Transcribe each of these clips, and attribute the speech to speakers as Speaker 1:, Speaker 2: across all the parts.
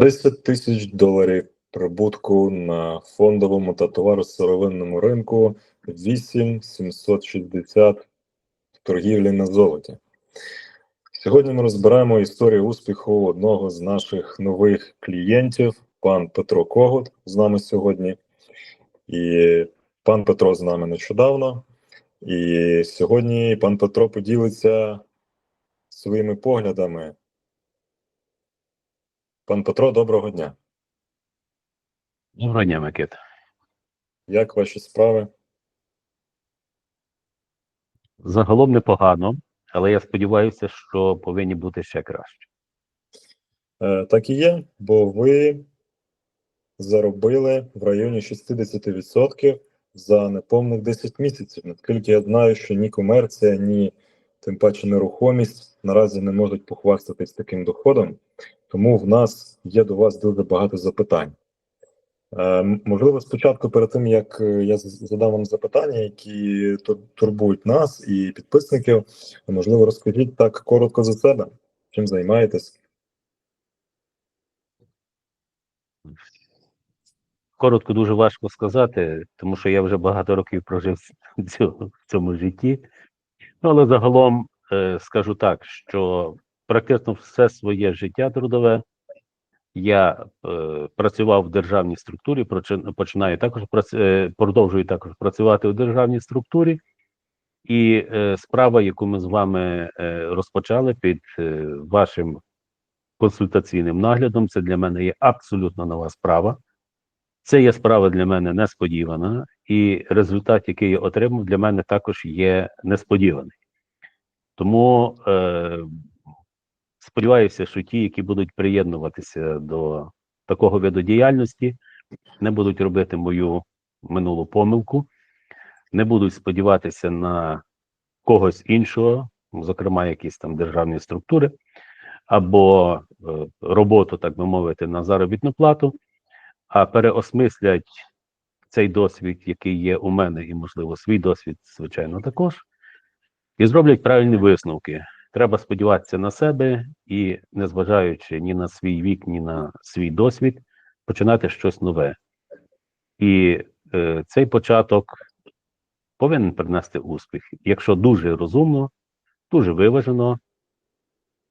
Speaker 1: 10 тисяч доларів прибутку на фондовому та товаросировинному ринку, 8 760 в торгівлі на золоті. Сьогодні ми розбираємо історію успіху одного з наших нових клієнтів, пан Петро Когут з нами сьогодні. І пан Петро з нами нещодавно. І сьогодні пан Петро поділиться своїми поглядами. Пан Петро, доброго дня.
Speaker 2: Доброго дня, Микита.
Speaker 1: Як ваші справи?
Speaker 2: Загалом непогано, але я сподіваюся, що повинні бути ще краще.
Speaker 1: Е, так і є, бо ви заробили в районі 60% за неповних 10 місяців. Наскільки я знаю, що ні комерція, ні тим паче нерухомість наразі не можуть похвастатись таким доходом, тому в нас є до вас дуже багато запитань. Е, Можливо, спочатку, перед тим як е, я задам вам запитання, які турбують нас і підписників, можливо, розкажіть так коротко за себе, чим займаєтесь.
Speaker 2: Коротко дуже важко сказати, тому що я вже багато років прожив в цьому житті. Ну, але загалом е, скажу так, що практично все своє життя трудове я е, працював в державній структурі, починаю також е, продовжую також працювати у державній структурі. І е, справа, яку ми з вами е, розпочали під е, вашим консультаційним наглядом, це для мене є абсолютно нова справа. Це є справа для мене несподівана, і результат, який я отримав, для мене також є несподіваний. Тому е, сподіваюся, що ті, які будуть приєднуватися до такого виду діяльності, не будуть робити мою минулу помилку, не будуть сподіватися на когось іншого, зокрема, якісь там державні структури, або е, роботу, так би мовити, на заробітну плату, а переосмислять цей досвід, який є у мене, і, можливо, свій досвід, звичайно, також, і зроблять правильні висновки. Треба сподіватися на себе і, незважаючи ні на свій вік, ні на свій досвід, починати щось нове. І е, цей початок повинен принести успіх, якщо дуже розумно, дуже виважено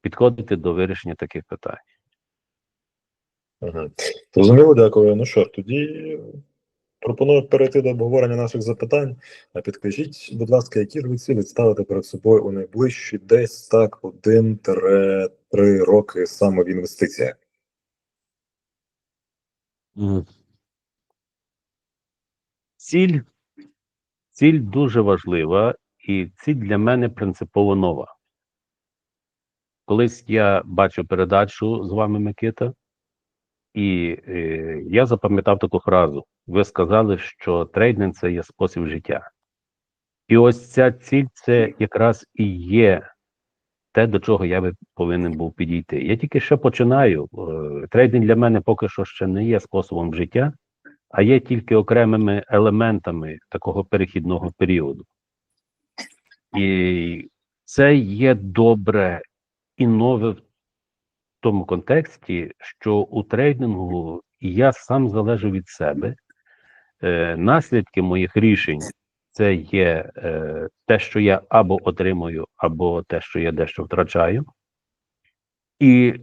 Speaker 2: підходити до вирішення таких питань.
Speaker 1: Зрозуміло, дякую. Ну що тоді пропоную перейти до обговорення наших запитань. А підкажіть, будь ласка, які ж ви цілі ставите перед собою у найближчі десь так один-три роки саме в інвестиціях?
Speaker 2: Ціль, ціль дуже важлива, і ціль для мене принципово нова. Колись я бачив передачу з вами, Микита, і е, я запам'ятав таку фразу. Ви сказали, що трейдинг це є спосіб життя. І ось ця ціль це якраз і є те, до чого я би повинен був підійти. Я тільки ще починаю. Е, Трейдинг для мене поки що ще не є способом життя, а є тільки окремими елементами такого перехідного періоду. І це є добре і нове в тому контексті, що у трейдингу я сам залежу від себе. Е, наслідки моїх рішень це є е, те, що я або отримую, або те, що я дещо втрачаю. І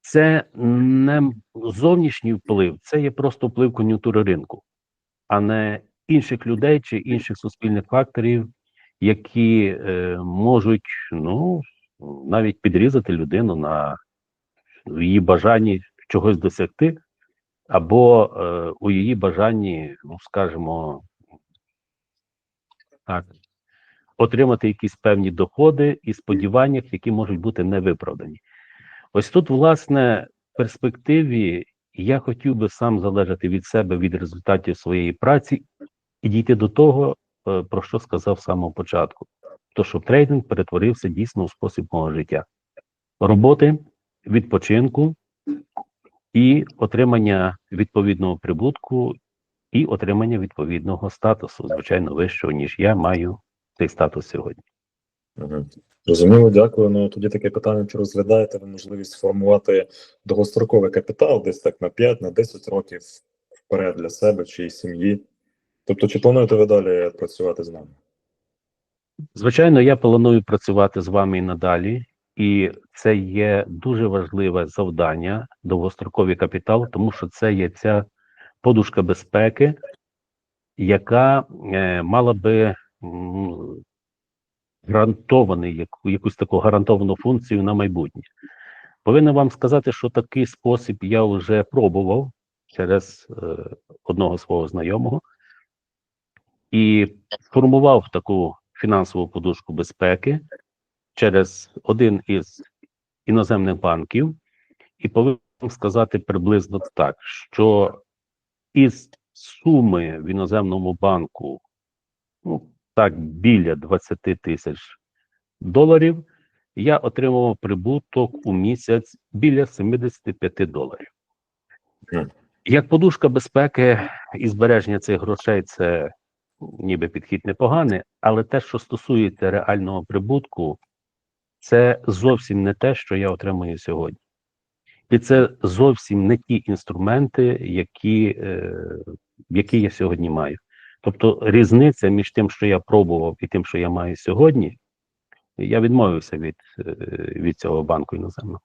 Speaker 2: це не зовнішній вплив, це є просто вплив кон'юнктури ринку, а не інших людей чи інших суспільних факторів, які е, можуть ну, навіть підрізати людину на в її бажанні чогось досягти, або е, у її бажанні, ну скажімо, так, отримати якісь певні доходи і сподіваннях, які можуть бути невиправдані. Ось тут, власне, в перспективі я хотів би сам залежати від себе, від результатів своєї праці і дійти до того, е, про що сказав з самого початку. То, що трейдинг перетворився дійсно у спосіб мого життя. Роботи, відпочинку і отримання відповідного прибутку, і отримання відповідного статусу, звичайно, вищого, ніж я маю цей статус сьогодні.
Speaker 1: Зрозуміло, дякую. Ну тоді таке питання: чи розглядаєте ви можливість сформувати довгостроковий капітал десь так на 5 на 10 років вперед для себе чи сім'ї? Тобто, чи плануєте ви далі працювати з нами?
Speaker 2: Звичайно, я планую працювати з вами і надалі, і це є дуже важливе завдання довгостроковий капітал, тому що це є ця подушка безпеки, яка е, мала би м, гарантований, яку, якусь таку гарантовану функцію на майбутнє. Повинен вам сказати, що такий спосіб я вже пробував через е, одного свого знайомого і формував таку фінансову подушку безпеки через один із іноземних банків, і повинен сказати приблизно так, що із суми в іноземному банку, ну так, біля 20 тисяч доларів, я отримував прибуток у місяць біля 75 доларів. Як подушка безпеки і збереження цих грошей, це ніби підхід непоганий, але те, що стосується реального прибутку, це зовсім не те, що я отримую сьогодні. І це зовсім не ті інструменти, які, е, які я сьогодні маю. Тобто різниця між тим, що я пробував, і тим, що я маю сьогодні, я відмовився від, е, від цього банку іноземного.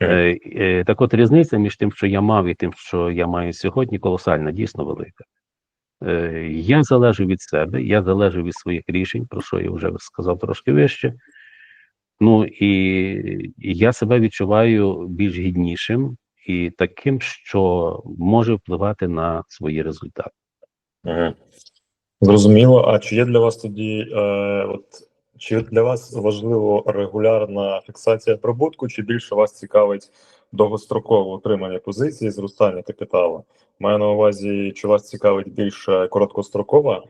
Speaker 2: Е, е, так от різниця між тим, що я мав, і тим, що я маю сьогодні, колосальна, дійсно велика. Е, я залежу від себе, я залежу від своїх рішень, про що я вже сказав трошки вище. Ну і, я себе відчуваю більш гіднішим і таким, що може впливати на свої результати.
Speaker 1: Угу. Зрозуміло. А чи є для вас тоді, е, от чи для вас важливо регулярна фіксація прибутку, чи більше вас цікавить довгострокове утримання позиції, зростання капіталу? Маю на увазі, чи вас цікавить більше короткострокова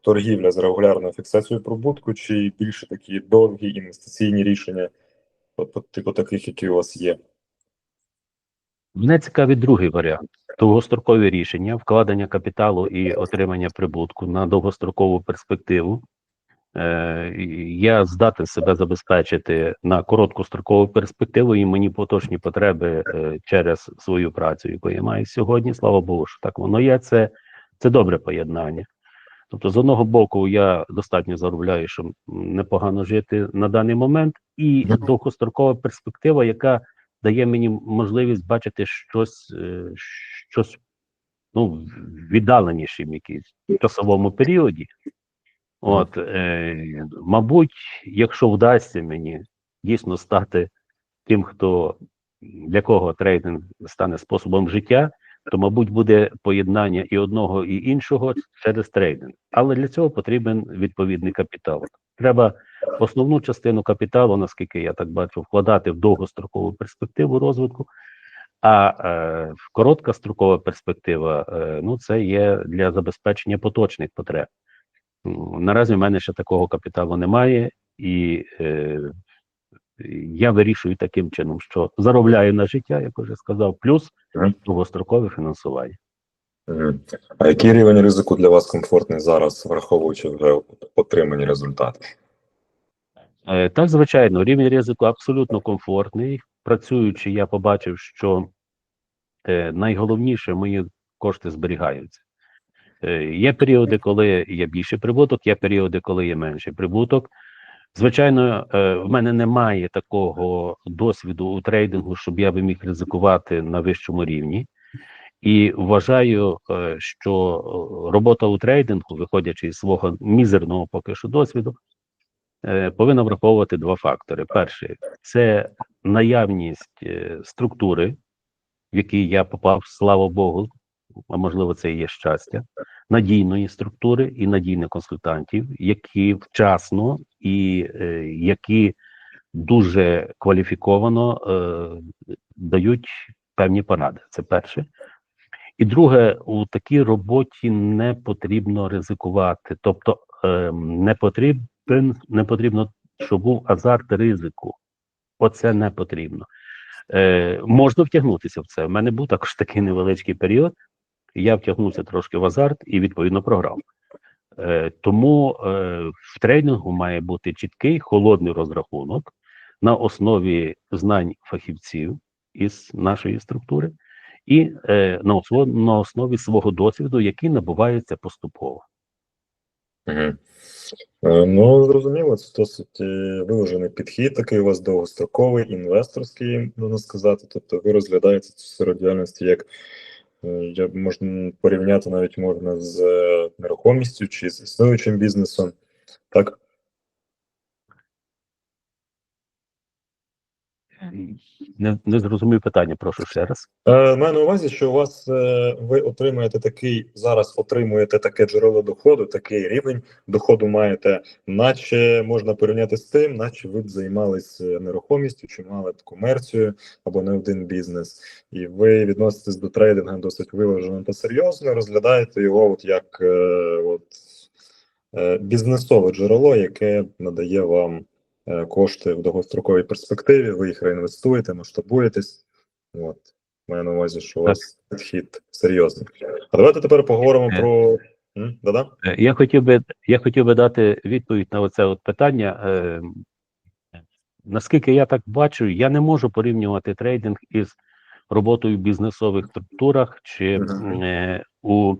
Speaker 1: торгівля з регулярною фіксацією прибутку, чи більше такі довгі інвестиційні рішення, типу таких, які у вас є?
Speaker 2: Мене цікавить другий варіант: довгострокові рішення, вкладення капіталу і отримання прибутку на довгострокову перспективу. Е, я здатен себе забезпечити на короткострокову перспективу і мені поточні потреби е, через свою працю, яку я маю сьогодні. Слава Богу, що так воно є. Це, це добре поєднання. Тобто, з одного боку, я достатньо заробляю, щоб непогано жити на даний момент, і довгострокова перспектива, яка дає мені можливість бачити щось, е, щось ну, віддаленішим якийсь часовому періоді. От, е, мабуть, якщо вдасться мені дійсно стати тим, хто для кого трейдинг стане способом життя, то, мабуть, буде поєднання і одного, і іншого через трейдинг. Але для цього потрібен відповідний капітал. Треба основну частину капіталу, наскільки я так бачу, вкладати в довгострокову перспективу розвитку. А е, короткострокова перспектива е, ну це є для забезпечення поточних потреб. Наразі в мене ще такого капіталу немає, і е, я вирішую таким чином, що заробляю на життя, як вже сказав, плюс. Довгострокове фінансування.
Speaker 1: А який рівень ризику для вас комфортний зараз, враховуючи вже отримані результати?
Speaker 2: Е, Так, звичайно, рівень ризику абсолютно комфортний. Працюючи, я побачив, що е, найголовніше мої кошти зберігаються. Е, Є періоди, коли є більший прибуток, є періоди, коли є менший прибуток. Звичайно, е, в мене немає такого досвіду у трейдингу, щоб я би міг ризикувати на вищому рівні. І вважаю, е, що е, робота у трейдингу, виходячи із свого мізерного поки що досвіду, повинна враховувати два фактори. Перший це наявність структури, в якій я попав, слава Богу, а можливо, це і є щастя, надійної структури і надійних консультантів, які вчасно і е, які дуже кваліфіковано е, дають певні поради. Це перше. І друге, у такій роботі не потрібно ризикувати, тобто е, не потрібен, не потрібно, щоб був азарт ризику. Оце не потрібно. Е, можна втягнутися в це. У мене був також такий невеличкий період. Я втягнувся трошки в азарт і відповідно програв. Е, тому е, в трейдингу має бути чіткий холодний розрахунок на основі знань фахівців із нашої структури і е, на, основі, свого досвіду, який набувається поступово.
Speaker 1: Ну, зрозуміло, це досить виважений підхід, такий у вас довгостроковий, інвесторський, можна сказати. Тобто ви розглядаєте цю сферу діяльності як можна порівняти навіть можна з е, нерухомістю чи з існуючим бізнесом. Так?
Speaker 2: Не, не зрозумів питання, прошу ще раз.
Speaker 1: Е, маю на увазі, що у вас е, ви отримуєте такий зараз отримуєте таке джерело доходу, такий рівень доходу маєте, наче можна порівняти з тим, наче ви б займалися нерухомістю чи мали б комерцію або не один бізнес, і ви відноситесь до трейдингу досить виважено та серйозно, розглядаєте його от як е, от, е, бізнесове джерело, яке надає вам е, кошти в довгостроковій перспективі. Ви їх реінвестуєте, масштабуєтесь. От. Маю на увазі, що у вас підхід серйозний. А давайте тепер поговоримо
Speaker 2: Е.
Speaker 1: про. М, Да-да?
Speaker 2: Е, Я хотів би я хотів би дати відповідь на оце от питання. Е, наскільки я так бачу, я не можу порівнювати трейдинг із роботою в бізнесових структурах чи е, у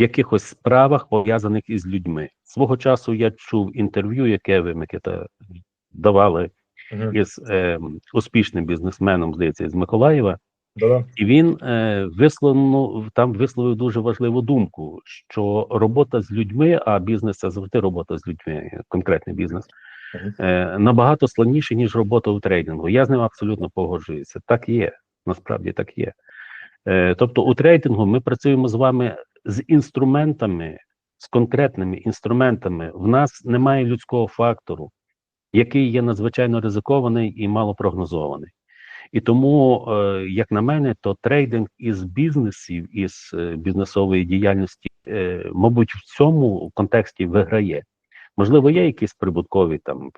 Speaker 2: якихось справах пов'язаних із людьми. Свого часу я чув інтерв'ю, яке ви Микита давали
Speaker 1: Мгм.
Speaker 2: із е, успішним бізнесменом, здається, з Миколаєва.
Speaker 1: Да-да.
Speaker 2: І він е, висловив там висловив дуже важливу думку, що робота з людьми, а бізнес це завжди робота з людьми, конкретний бізнес, е, набагато складніше, ніж робота у трейдингу. Я з ним абсолютно погоджуюся. Так є, насправді так є. Е, тобто, у трейдингу ми працюємо з вами з інструментами, з конкретними інструментами. В нас немає людського фактору, який є надзвичайно ризикований і малопрогнозований. І тому, е, як на мене, то трейдинг із бізнесів, із е, бізнесової діяльності, мабуть, в цьому контексті виграє. Можливо, є якісь прибуткові там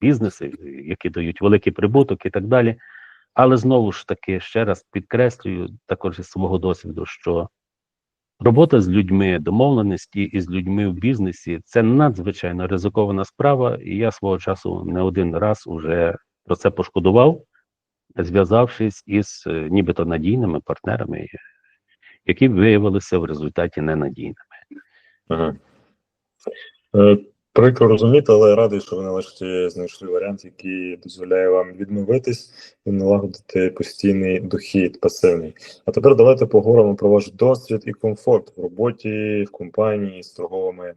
Speaker 2: бізнеси, які дають великий прибуток і так далі. Але знову ж таки, ще раз підкреслюю, також із свого досвіду, що робота з людьми, домовленості із людьми в бізнесі це надзвичайно ризикована справа, і я свого часу не один раз уже про це пошкодував зв'язавшись із е, нібито надійними партнерами, які виявилися в результаті ненадійними.
Speaker 1: Ага. Прикро розуміти, але радий, що ви нарешті знайшли варіант, який дозволяє вам відновитись і налагодити постійний дохід пасивний. А тепер давайте поговоримо про ваш досвід і комфорт в роботі, в компанії з торговими,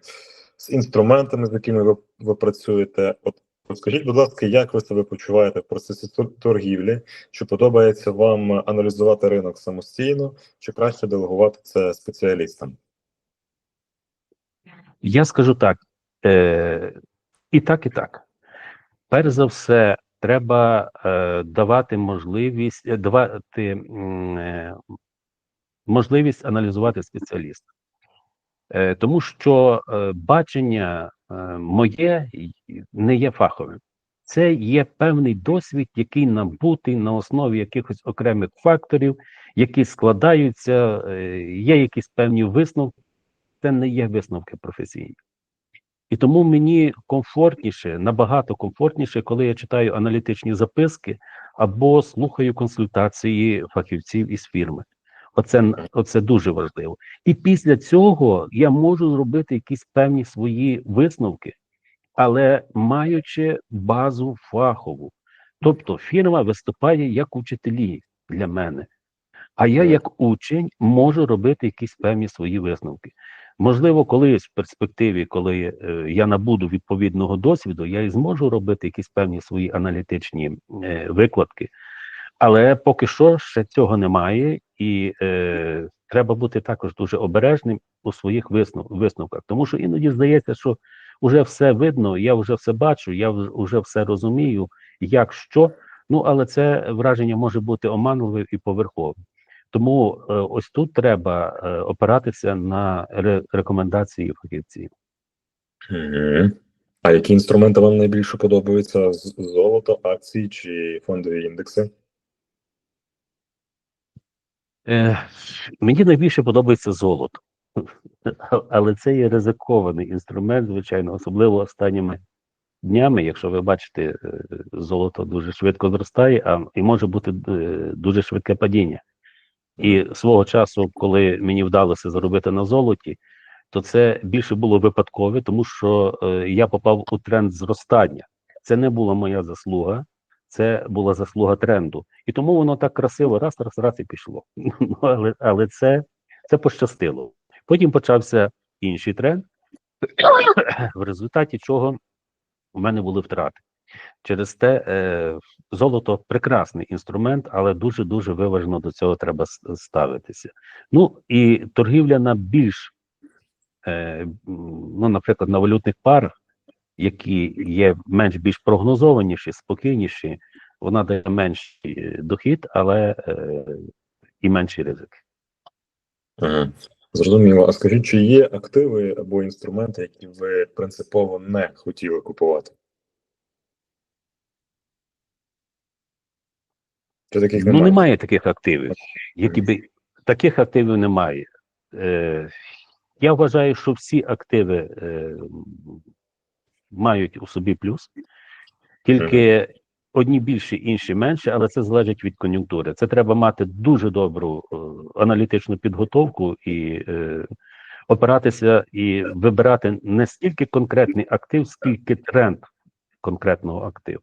Speaker 1: з інструментами, з якими ви, ви працюєте. От скажіть, будь ласка, як ви себе почуваєте в процесі торгівлі? Чи подобається вам аналізувати ринок самостійно, чи краще делегувати це спеціалістам?
Speaker 2: Я скажу так: е, і так, і так. Перш за все, треба е, давати можливість е, давати е, можливість аналізувати спеціаліста. Е, тому що е, бачення е, моє не є фаховим. Це є певний досвід, який набутий на основі якихось окремих факторів, які складаються, е, є якісь певні висновки, це не є висновки професійні. І тому мені комфортніше, набагато комфортніше, коли я читаю аналітичні записки або слухаю консультації фахівців із фірми. Оце, оце дуже важливо. І після цього я можу зробити якісь певні свої висновки, але маючи базу фахову. Тобто фірма виступає як учителі для мене. А я, як учень, можу робити якісь певні свої висновки. Можливо, колись в перспективі, коли е, я набуду відповідного досвіду, я і зможу робити якісь певні свої аналітичні е, викладки. Але поки що ще цього немає, і е, треба бути також дуже обережним у своїх виснов, висновках. Тому що іноді здається, що вже все видно, я вже все бачу, я вже все розумію, як що. Ну але це враження може бути оманливим і поверховим. Тому е, ось тут треба е, опиратися на ре- рекомендації фахівців.
Speaker 1: А які інструменти вам найбільше подобаються? Золото, акції чи фондові індекси?
Speaker 2: Е, мені найбільше подобається золото. але це є ризикований інструмент, звичайно, особливо останніми днями, якщо ви бачите, е, золото дуже швидко зростає, а і може бути дуже швидке падіння. І свого часу, коли мені вдалося заробити на золоті, то це більше було випадкове, тому що е, я попав у тренд зростання. Це не була моя заслуга, це була заслуга тренду. І тому воно так красиво раз, раз, раз і пішло. Ну, але, але це, це пощастило. Потім почався інший тренд, в результаті чого у мене були втрати. Через те е, золото прекрасний інструмент, але дуже дуже виважено до цього треба ставитися. Ну і торгівля на більш, е, ну, наприклад, на валютних парах, які є менш більш прогнозованіші, спокійніші, вона дає менший е, дохід, але е, і менший ризик.
Speaker 1: Ага. Зрозуміло. А скажіть, чи є активи або інструменти, які ви принципово не хотіли купувати? Чи таких
Speaker 2: Ну,
Speaker 1: немає?
Speaker 2: немає таких активів. Які би таких активів немає. Е, я вважаю, що всі активи е, мають у собі плюс, тільки одні більше, інші менше, але це залежить від кон'юнктури. Це треба мати дуже добру е, аналітичну підготовку і е, опиратися і вибирати не стільки конкретний актив, скільки тренд конкретного активу.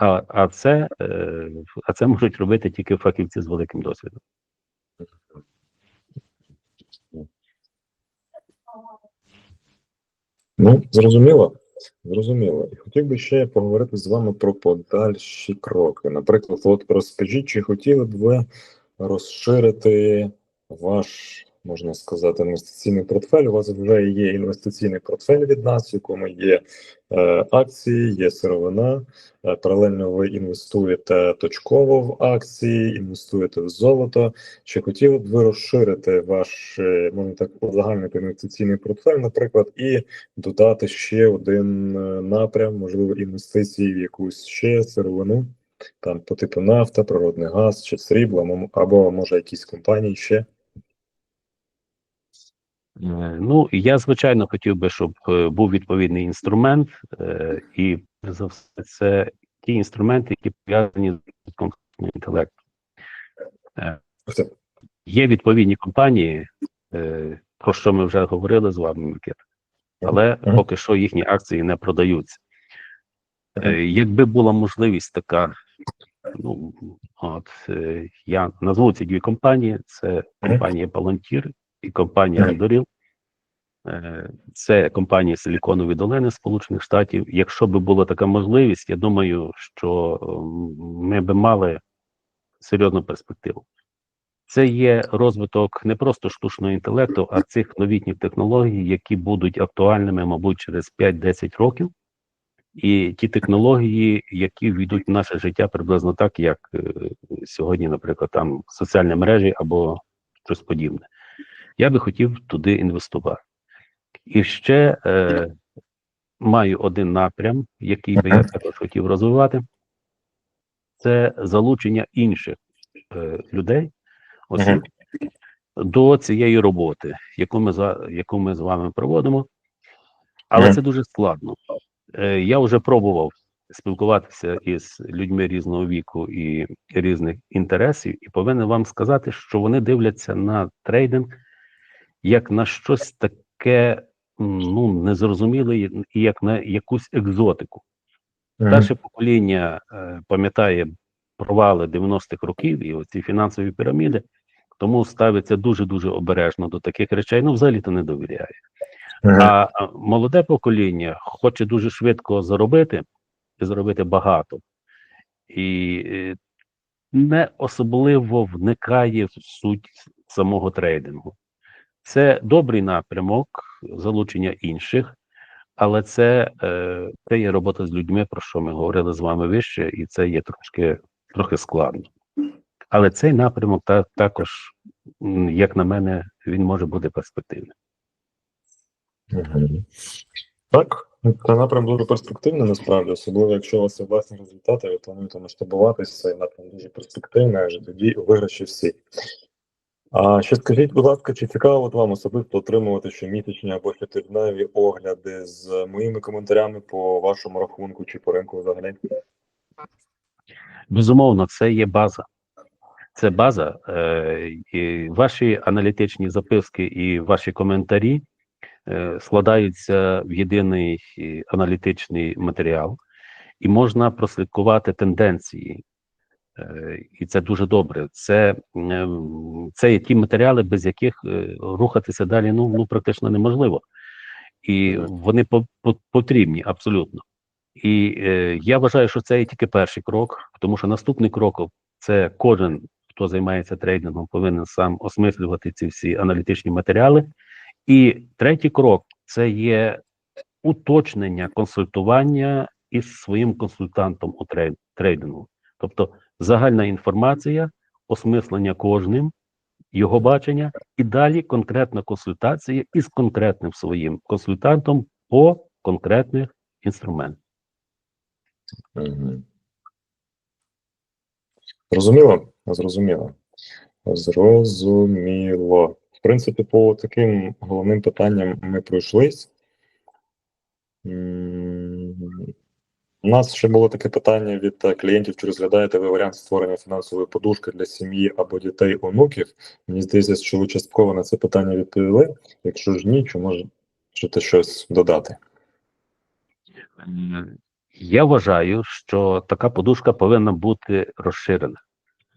Speaker 2: А, а, це, е, а це можуть робити тільки фахівці з великим досвідом.
Speaker 1: Ну, зрозуміло. Зрозуміло. І хотів би ще поговорити з вами про подальші кроки. Наприклад, от розкажіть, чи хотіли б ви розширити ваш, можна сказати, інвестиційний портфель? У вас вже є інвестиційний портфель від нас, в якому є е, акції, є сировина. Е, паралельно ви інвестуєте точково в акції, інвестуєте в золото. Чи хотіли б ви розширити ваш, е, можна так узагальнити інвестиційний портфель, наприклад, і додати ще один е, напрям, можливо, інвестиції в якусь ще сировину, там по типу нафта, природний газ чи срібло, або може якісь компанії ще.
Speaker 2: Е, Ну, я звичайно хотів би, щоб е, був відповідний інструмент, е, і за все, це ті інструменти, які пов'язані з конкретним інтелектом. Є відповідні компанії, про що ми вже говорили з вами, Микита, але поки що їхні акції не продаються. Якби була можливість така, ну от я назву ці дві компанії: це компанія Palantir і компанія
Speaker 1: Мгм.
Speaker 2: Е, Це компанії Силіконові долини Сполучених Штатів. Якщо би була така можливість, я думаю, що ми би мали серйозну перспективу. Це є розвиток не просто штучного інтелекту, а цих новітніх технологій, які будуть актуальними, мабуть, через 5-10 років. І ті технології, які війдуть в наше життя приблизно так, як е, сьогодні, наприклад, там соціальні мережі або щось подібне. Я би хотів туди інвестувати. І ще е, маю один напрям, який би я також хотів розвивати, це залучення інших е, людей, осіб, до цієї роботи, яку ми, за, яку ми з вами проводимо. Але це дуже складно. Е, я вже пробував спілкуватися із людьми різного віку і різних інтересів, і повинен вам сказати, що вони дивляться на трейдинг як на щось таке ну, і як на якусь екзотику. Перше покоління е, пам'ятає провали 90-х років і оці фінансові піраміди, тому ставиться дуже-дуже обережно до таких речей, ну взагалі то не довіряє. А молоде покоління хоче дуже швидко заробити і заробити багато, і е, не особливо вникає в суть самого трейдингу. Це добрий напрямок залучення інших, але це, е, це є робота з людьми, про що ми говорили з вами вище, і це є трошки трохи складно. Але цей напрямок та, також, як на мене, він може бути перспективним.
Speaker 1: Так, це напрям дуже перспективний, насправді, особливо якщо у вас є власні результати, ви плануєте масштабуватися, цей напрям дуже перспективний, аж тоді виграші всі. А ще скажіть, будь ласка, чи цікаво от вам особисто отримувати щомісячні або щотижневі огляди з моїми коментарями по вашому рахунку чи по ринку взагалі?
Speaker 2: Безумовно, це є база. Це база. Е, і ваші аналітичні записки і ваші коментарі е, складаються в єдиний е, аналітичний матеріал, і можна прослідкувати тенденції. Е, і це дуже добре. Це, е, це є ті матеріали, без яких е, рухатися далі ну, ну практично неможливо. І вони по, по, потрібні абсолютно. І е, я вважаю, що це є тільки перший крок, тому що наступний крок це кожен, хто займається трейдингом, повинен сам осмислювати ці всі аналітичні матеріали. І третій крок це є уточнення консультування із своїм консультантом у трейдингу. Тобто загальна інформація, осмислення кожним, його бачення, і далі конкретна консультація із конкретним своїм консультантом по конкретних інструментах.
Speaker 1: Угу. Зрозуміло? Зрозуміло. Зрозуміло. В принципі, по таким головним питанням ми пройшлись. У нас ще було таке питання від е, клієнтів, чи розглядаєте ви варіант створення фінансової подушки для сім'ї або дітей онуків. Мені здається, що ви частково на це питання відповіли. Якщо ж ні, чи можете щось додати?
Speaker 2: Я вважаю, що така подушка повинна бути розширена.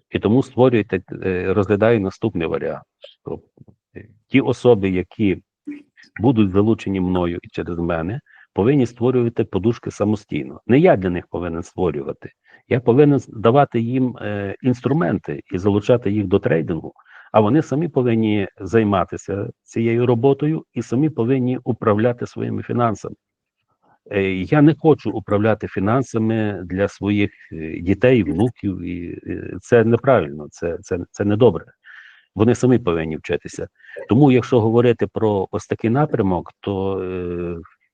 Speaker 2: І тому створюйте, е, розглядаю наступний варіант. Е, ті особи, які будуть залучені мною і через мене, повинні створювати подушки самостійно. Не я для них повинен створювати. Я повинен давати їм е, інструменти і залучати їх до трейдингу, а вони самі повинні займатися цією роботою і самі повинні управляти своїми фінансами. Е, Я не хочу управляти фінансами для своїх е, дітей, внуків, і е, це неправильно, це, це, це недобре. Вони самі повинні вчитися. Тому, якщо говорити про ось такий напрямок, то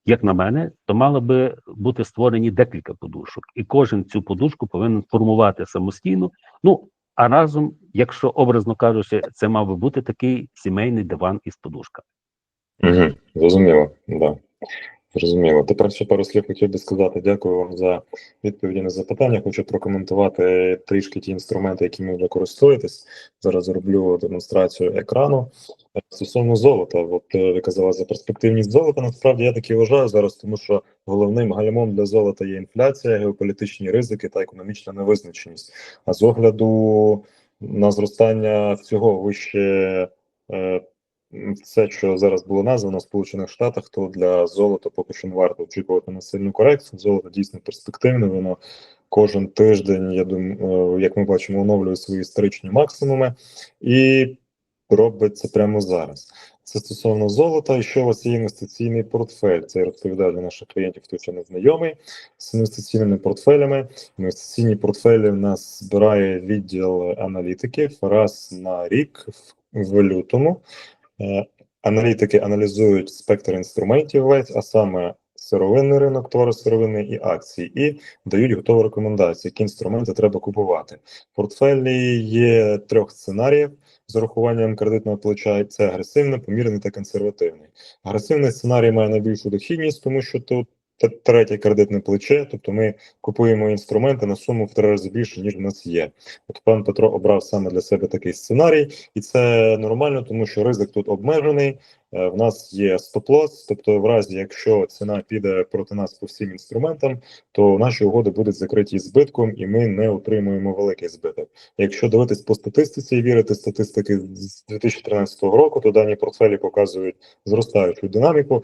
Speaker 2: як на мене, то мало би бути створені декілька подушок, і кожен цю подушку повинен формувати самостійно. Ну а разом, якщо образно кажучи, це мав би бути такий сімейний диван із подушками.
Speaker 1: Угу, зрозуміло, да. Зрозуміло. Тепер ще пару слів хотів би сказати. Дякую вам за відповіді на запитання. Хочу прокоментувати трішки ті інструменти, якими ви користуєтесь. Зараз зроблю демонстрацію екрану. Стосовно золота, от е, ви казали за перспективність золота. Насправді я так і вважаю зараз, тому що головним гальмом для золота є інфляція, геополітичні ризики та економічна невизначеність. А з огляду на зростання всього вище. Е, все, що зараз було названо в Сполучених Штатах, то для золота поки що не варто очікувати на сильну корекцію. Золото дійсно перспективне. Воно кожен тиждень, я думаю, як ми бачимо, оновлює свої історичні максимуми і робить це прямо зараз. Це стосовно золота. І що у вас є інвестиційний портфель? Це я розповідаю для наших клієнтів, хто ще не знайомий з інвестиційними портфелями. Інвестиційні портфелі в нас збирає відділ аналітиків раз на рік в лютому. Е, Аналітики аналізують спектр інструментів весь, а саме сировинний ринок, товаросировинний і акції, і дають готові рекомендації, які інструменти треба купувати. В портфелі є трьох сценаріїв з урахуванням кредитного плеча. Це агресивний, помірний та консервативний. Агресивний сценарій має найбільшу дохідність, тому що тут третє кредитне плече, тобто ми купуємо інструменти на суму в три рази більше, ніж в нас є. От пан Петро обрав саме для себе такий сценарій, і це нормально, тому що ризик тут обмежений. Е, В нас є стоп-лосс, тобто, в разі якщо ціна піде проти нас по всім інструментам, то наші угоди будуть закриті збитком, і ми не отримуємо великий збиток. Якщо дивитись по статистиці і вірити статистики з 2013 року, то дані портфелі показують зростаючу динаміку.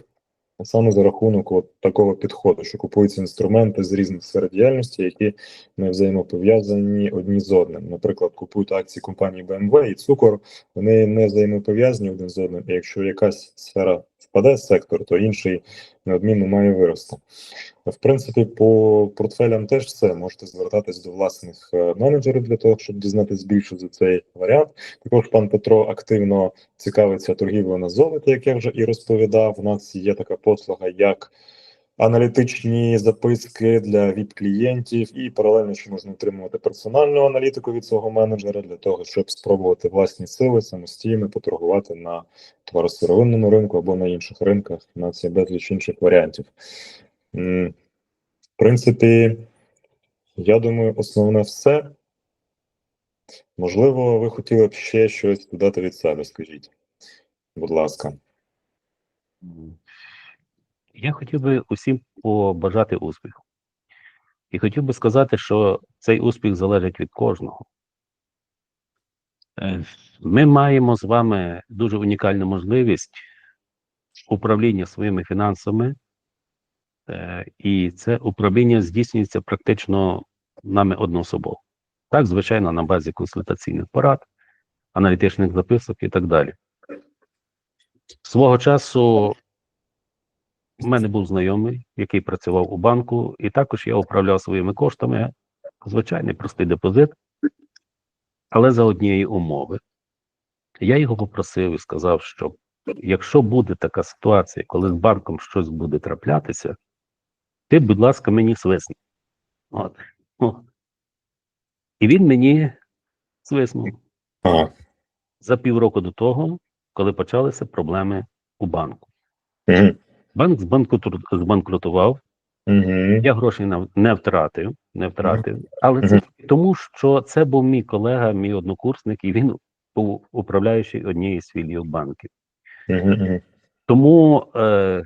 Speaker 1: Саме за рахунок от такого підходу, що купуються інструменти з різних сфер діяльності, які не взаємопов'язані одні з одним. Наприклад, купують акції компанії BMW і цукор, вони не взаємопов'язані один з одним. І якщо якась сфера впаде сектор, то інший неодмінно має вирости. В принципі, по портфелям теж все. Можете звертатись до власних е, менеджерів для того, щоб дізнатись більше за цей варіант. Також пан Петро активно цікавиться торгівлею на золоті, як я вже і розповідав. У нас є така послуга, як аналітичні записки для ВІП-клієнтів, і паралельно ще можна отримувати персональну аналітику від свого менеджера для того, щоб спробувати власні сили самостійно поторгувати на товаросировинному ринку або на інших ринках. Нас є безліч інших варіантів. В принципі, я думаю, основне все. Можливо, ви хотіли б ще щось додати від себе, скажіть. Будь ласка.
Speaker 2: Я хотів би усім побажати успіху. І хотів би сказати, що цей успіх залежить від кожного. Е, Ми маємо з вами дуже унікальну можливість управління своїми фінансами, е, і це управління здійснюється практично нами одноособово. Так, звичайно, на базі консультаційних порад, аналітичних записок і так далі. Свого часу у мене був знайомий, який працював у банку, і також я управляв своїми коштами. Звичайний простий депозит, але за однієї умови. Я його попросив і сказав, що якщо буде така ситуація, коли з банком щось буде траплятися, ти, будь ласка, мені свисни. От. О. І він мені свиснув
Speaker 1: Ага.
Speaker 2: за півроку до того, коли почалися проблеми у банку.
Speaker 1: Угу.
Speaker 2: Банк збанкруту- збанкрутував,
Speaker 1: Угу.
Speaker 2: я грошей не втратив, не втратив. Але це
Speaker 1: Мгм.
Speaker 2: тільки тому, що це був мій колега, мій однокурсник, і він був управляючий однієї з філій банків.
Speaker 1: Угу.
Speaker 2: Тому е,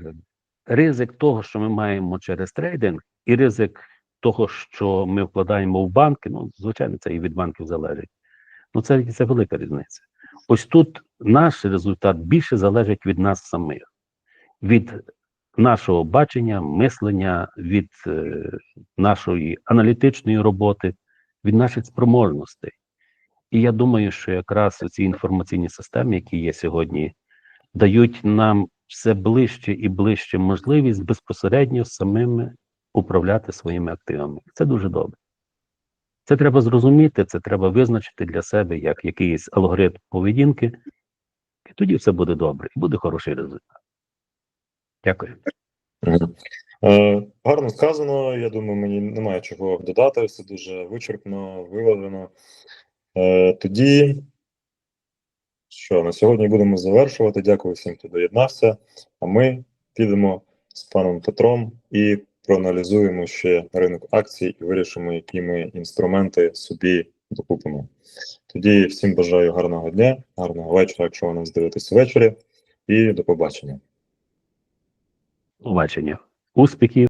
Speaker 2: ризик того, що ми маємо через трейдинг, і ризик того, що ми вкладаємо в банки, ну, звичайно, це і від банків залежить. Ну, це, це велика різниця. Ось тут наш результат більше залежить від нас самих, від нашого бачення, мислення, від е, нашої аналітичної роботи, від наших спроможностей. І я думаю, що якраз ці інформаційні системи, які є сьогодні, дають нам все ближче і ближче можливість безпосередньо самими управляти своїми активами. Це дуже добре. Це треба зрозуміти, це треба визначити для себе як якийсь алгоритм поведінки, і тоді все буде добре, і буде хороший результат. Дякую.
Speaker 1: Е, гарно сказано. Я думаю, мені немає чого додати. Все дуже вичерпно, виважено. Е, тоді, що на сьогодні будемо завершувати. Дякую всім, хто доєднався. А ми підемо з паном Петром і проаналізуємо ще ринок акцій і вирішимо, які ми інструменти собі докупимо. Тоді всім бажаю гарного дня, гарного вечора, якщо ви нас дивитесь ввечері, і до побачення.
Speaker 2: Побачення. Успіхів.